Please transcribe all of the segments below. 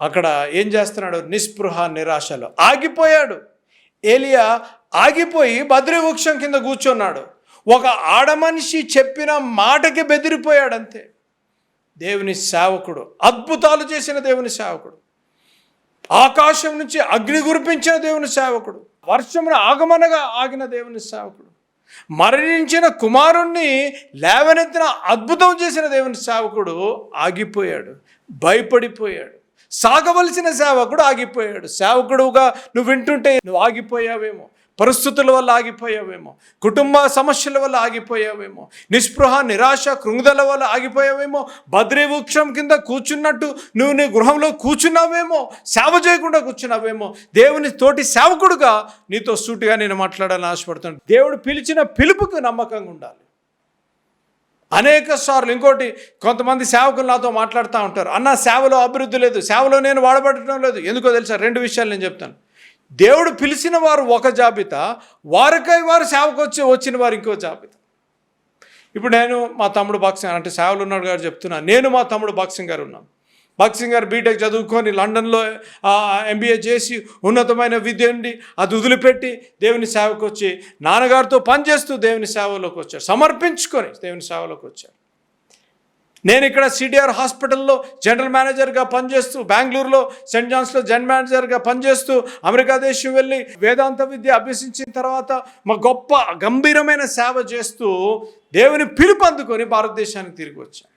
అక్కడ ఏం చేస్తున్నాడు? నిస్పృహ నిరాశలో ఆగిపోయాడు. ఏలియా ఆగిపోయి బద్రి వృక్షం కింద కూర్చున్నాడు. ఒక ఆడమనిషి చెప్పిన మాటకి బెదిరిపోయాడు అంతే దేవుని సేవకుడు అద్భుతాలు చేసిన దేవుని సేవకుడు ఆకాశం నుంచి అగ్ని కురిపించిన దేవుని సేవకుడు వర్షమును ఆగమనగా ఆగిన దేవుని సేవకుడు మరణించిన కుమారుణ్ణి లేవనెత్తిన అద్భుతం చేసిన దేవుని సేవకుడు ఆగిపోయాడు భయపడిపోయాడు. సాగవలసిన సేవకుడు ఆగిపోయాడు. సేవకుడుగా నువ్వు వింటుంటే నువ్వు ఆగిపోయావేమో. పరిస్థితుల వల్ల ఆగిపోయావేమో. కుటుంబ సమస్యల వల్ల ఆగిపోయావేమో. నిస్పృహ నిరాశ కృంగుదల వల్ల ఆగిపోయావేమో. బద్రీ వృక్షం కింద కూర్చున్నట్టు నువ్వు నీ గృహంలో కూర్చున్నావేమో. సేవ చేయకుండా కూర్చున్నావేమో. దేవుని తోటి సేవకుడుగా నీతో సూటిగా నేను మాట్లాడాలని ఆశపడుతున్నాను. దేవుడు పిలిచిన పిలుపుకు నమ్మకంగా ఉండాలి. అనేక సార్లు ఇంకోటి కొంతమంది సేవకులు నాతో మాట్లాడుతూ ఉంటారు. అన్న సేవలో అభివృద్ధి లేదు. సేవలో నేను వాడబడటం లేదు. ఎందుకో తెలుసా? రెండు విషయాలు నేను చెప్తాను. దేవుడు పిలిచిన వారు ఒక జాబితా వారికై వారు సేవకు వచ్చి వచ్చిన వారు ఇంకో జాబితా. ఇప్పుడు నేను మా తమ్ముడు బాక్సింగ్ అంటే సేవలు ఉన్నాడు గారు చెప్తున్నా నేను మా తమ్ముడు బాక్సింగ్ గారు ఉన్నాను బాక్సింగ్ గారు బీటెక్ చదువుకొని లండన్లో ఎంబీఏ చేసి ఉన్నతమైన విద్య ఉండి అది వదిలిపెట్టి దేవుని సేవకు వచ్చి నాన్నగారితో పనిచేస్తూ దేవుని సేవలోకి వచ్చారు. సమర్పించుకొని దేవుని సేవలోకి వచ్చారు. నేను ఇక్కడ సిడిఆర్ హాస్పిటల్లో జనరల్ మేనేజర్గా పనిచేస్తూ బెంగళూరులో సెయింట్ జాన్స్లో జనరల్ మేనేజర్గా పనిచేస్తూ అమెరికా దేశం వెళ్ళి వేదాంత విద్య అభ్యసించిన తర్వాత మా గొప్ప గంభీరమైన సేవ చేస్తూ దేవుని పిలుపు అందుకొని భారతదేశానికి తిరిగి వచ్చాను.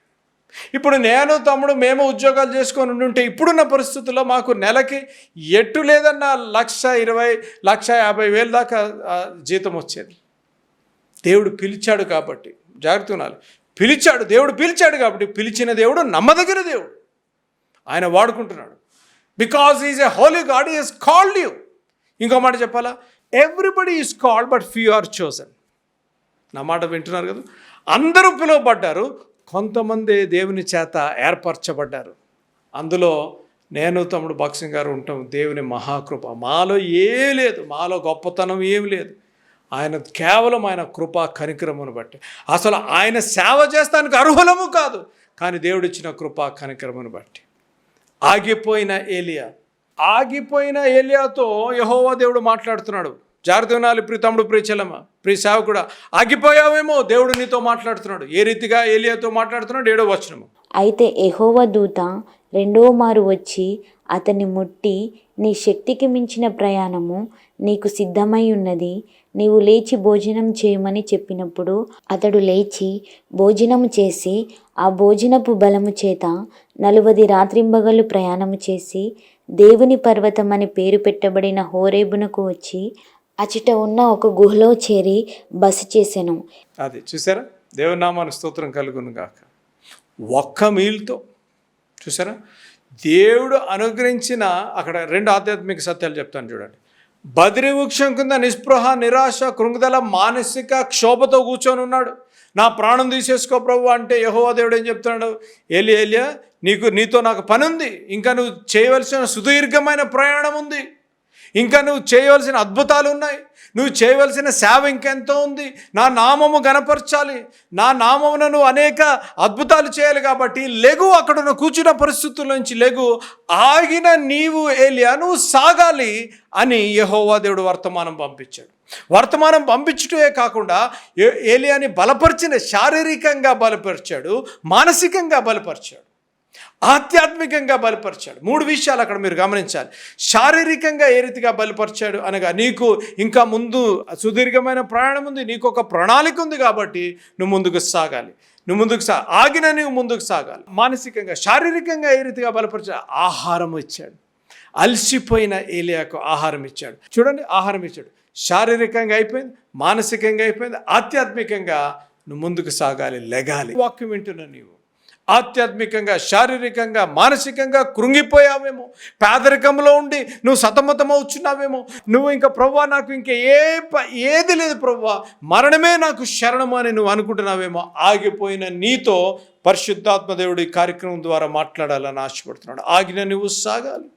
ఇప్పుడు నేను తమ్ముడు మేము ఉద్యోగాలు చేసుకొని ఉంటే ఇప్పుడున్న పరిస్థితుల్లో మాకు నెలకి ఎట్టు లేదన్న లక్ష ఇరవై లక్ష యాభై వేల దాకా జీతం వచ్చేది. దేవుడు పిలిచాడు కాబట్టి జాగ్రత్త ఉండాలి. పిలిచాడు దేవుడు పిలిచాడు కాబట్టి పిలిచిన దేవుడు నమ్మదగిన దేవుడు. ఆయన వాడుకుంటున్నాడు. Because is a holy God is called you ఇంకో మాట చెప్పాలా? Everybody is called but few are chosen నా మాట వింటున్నారు కదా? అందరూ పిలువబడ్డారు కొంతమంది దేవుని చేత ఏర్పరచబడ్డారు. అందులో నేను తమ్ముడు బాక్సింగ్ గారు ఉంటాం. దేవుని మహాకృప. మాలో ఏ లేదు. మాలో గొప్పతనం ఏమి లేదు. ఆయన కేవలం ఆయన కృప కనికరమును బట్టి. అసలు ఆయన సేవ చేస్తానికి అర్హులము కాదు. కానీ దేవుడిచ్చిన కృప కనికరమును బట్టి. ఆగిపోయిన ఏలియా. ఆగిపోయిన ఏలియాతో యహోవా దేవుడు మాట్లాడుతున్నాడు. జాగ్రత్త వినాలి ప్రియ తమ్ముడు ప్రియ చెల్లమ్మ ప్రియ సేవకుడు. ఆగిపోయావేమో దేవుడు నీతో మాట్లాడుతున్నాడు. ఏ రీతిగా ఏలియాతో మాట్లాడుతున్నాడు ఏడో వచనము. అయితే ఎహోవ దూత రెండో మారు వచ్చి అతన్ని ముట్టి నీ శక్తికి మించిన ప్రయాణము నీకు సిద్ధమై ఉన్నది. నీవు లేచి భోజనం చేయమని చెప్పినప్పుడు అతడు లేచి భోజనము చేసి ఆ భోజనపు బలము చేత నలువది రాత్రింబగళ్ళు ప్రయాణము చేసి దేవుని పర్వతం అని పేరు పెట్టబడిన హోరేబునకు వచ్చి అచట ఉన్న ఒక గుహలో చేరి బస చేశాను అది చూసారా? దేవునామాను స్తోత్రం కలుగును గాక. ఒక్క మీల్తో. చూసారా? దేవుడు అనుగ్రహించిన అక్కడ రెండు ఆధ్యాత్మిక సత్యాలు చెప్తాను చూడండి. బదిరి వృక్షం కింద నిస్పృహ నిరాశ కృంగుదల మానసిక క్షోభతో కూర్చొని ఉన్నాడు. నా ప్రాణం తీసేసుకో ప్రభు అంటే యహోవా దేవుడు ఏం చెప్తున్నాడు? ఏలి ఏలియా నీకు నీతో నాకు పని ఉంది ఇంకా నువ్వు చేయవలసిన సుదీర్ఘమైన ప్రయాణం ఉంది. ఇంకా నువ్వు చేయవలసిన అద్భుతాలు ఉన్నాయి. నువ్వు చేయవలసిన సేవ ఇంకెంతో ఉంది. నా నామము గనపరచాలి. నా నామమున నువ్వు అనేక అద్భుతాలు చేయాలి కాబట్టి లెగు అక్కడ నువ్వు కూర్చున్న పరిస్థితుల నుంచి లెగు. ఆగిన నీవు ఏలియా నువ్వు సాగాలి అని యహోవా దేవుడు వర్తమానం పంపించాడు. వర్తమానం పంపించటమే కాకుండా ఏ- ఏలియాని బలపరిచిన శారీరకంగా బలపరిచాడు మానసికంగా బలపరిచాడు. ఆధ్యాత్మికంగా బలపరిచాడు. మూడు విషయాలు అక్కడ మీరు గమనించాలి. శారీరకంగా ఏ రీతిగా బలపరిచాడు అనగా నీకు ఇంకా ముందు సుదీర్ఘమైన ప్రయాణం ఉంది నీకు ఒక ప్రణాళిక ఉంది కాబట్టి నువ్వు ముందుకు సాగాలి. నువ్వు ముందుకు సా ఆగిన నువ్వు ముందుకు సాగాలి. మానసికంగా శారీరకంగా ఏ రీతిగా బలపరిచాడు ఆహారం ఇచ్చాడు. అలసిపోయిన ఏలియాకు ఆహారం ఇచ్చాడు. చూడండి ఆహారం ఇచ్చాడు. శారీరకంగా అయిపోయింది మానసికంగా అయిపోయింది ఆధ్యాత్మికంగా నువ్వు ముందుకు సాగాలి లెగాలి. వాక్యం వింటున్నావు నీవు. ఆధ్యాత్మికంగా శారీరకంగా మానసికంగా కృంగిపోయావేమో. పేదరికంలో ఉండి నువ్వు సతమతమవుచున్నావేమో. నువ్వు ఇంకా ప్రవ్వా నాకు ఇంకా ఏ ఏది లేదు ప్రవ్వా. మరణమే నాకు శరణము అని నువ్వు అనుకుంటున్నావేమో. ఆగిపోయిన నీతో పరిశుద్ధాత్మ దేవుడు ఈ కార్యక్రమం ద్వారా మాట్లాడాలని ఆశపడుతున్నాడు. ఆగిన నువ్వు సాగాలి.